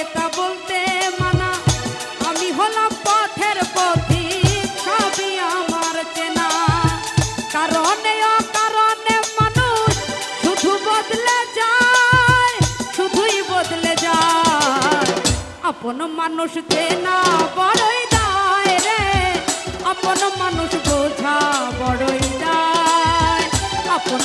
ক্রেতা বলতে মানা। আমি হলাম পথের পথিক, সবই আমার চেনা। কারণে অকারণে মানুষ শুধু বদলে যায়, শুধুই বদলে যায়। আপন মানুষ চেনা বড়ই দায় রে। আপন মানুষ বোঝা বড়ই দায়। আপন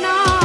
not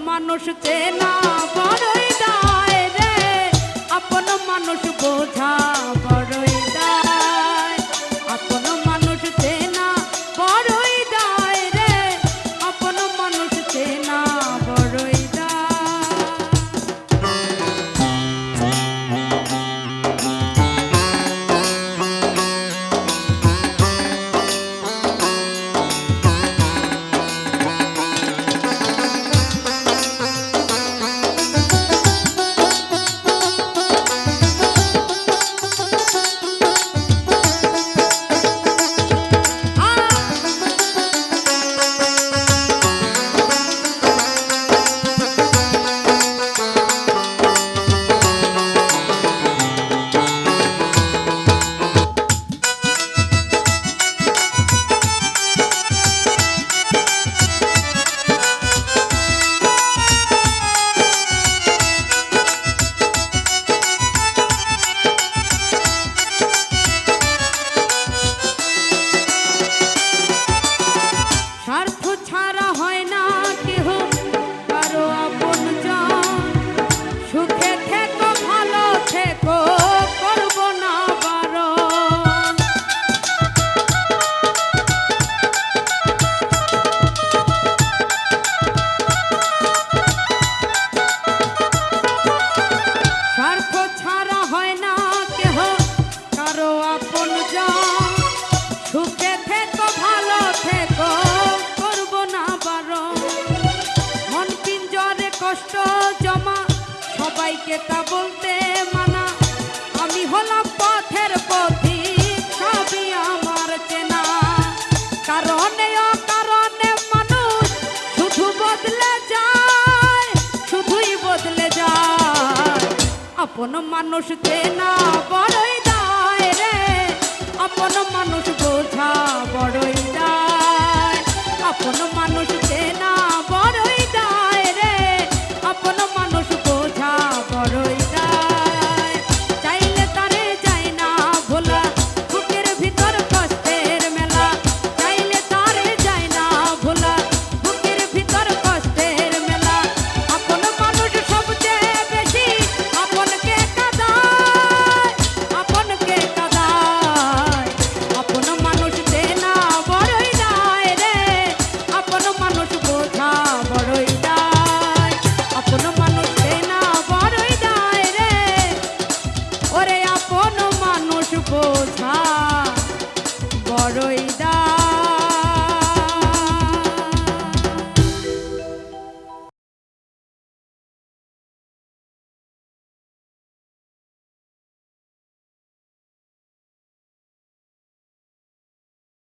মানুষ চেনা আপন মানুষ চেনা বড়ই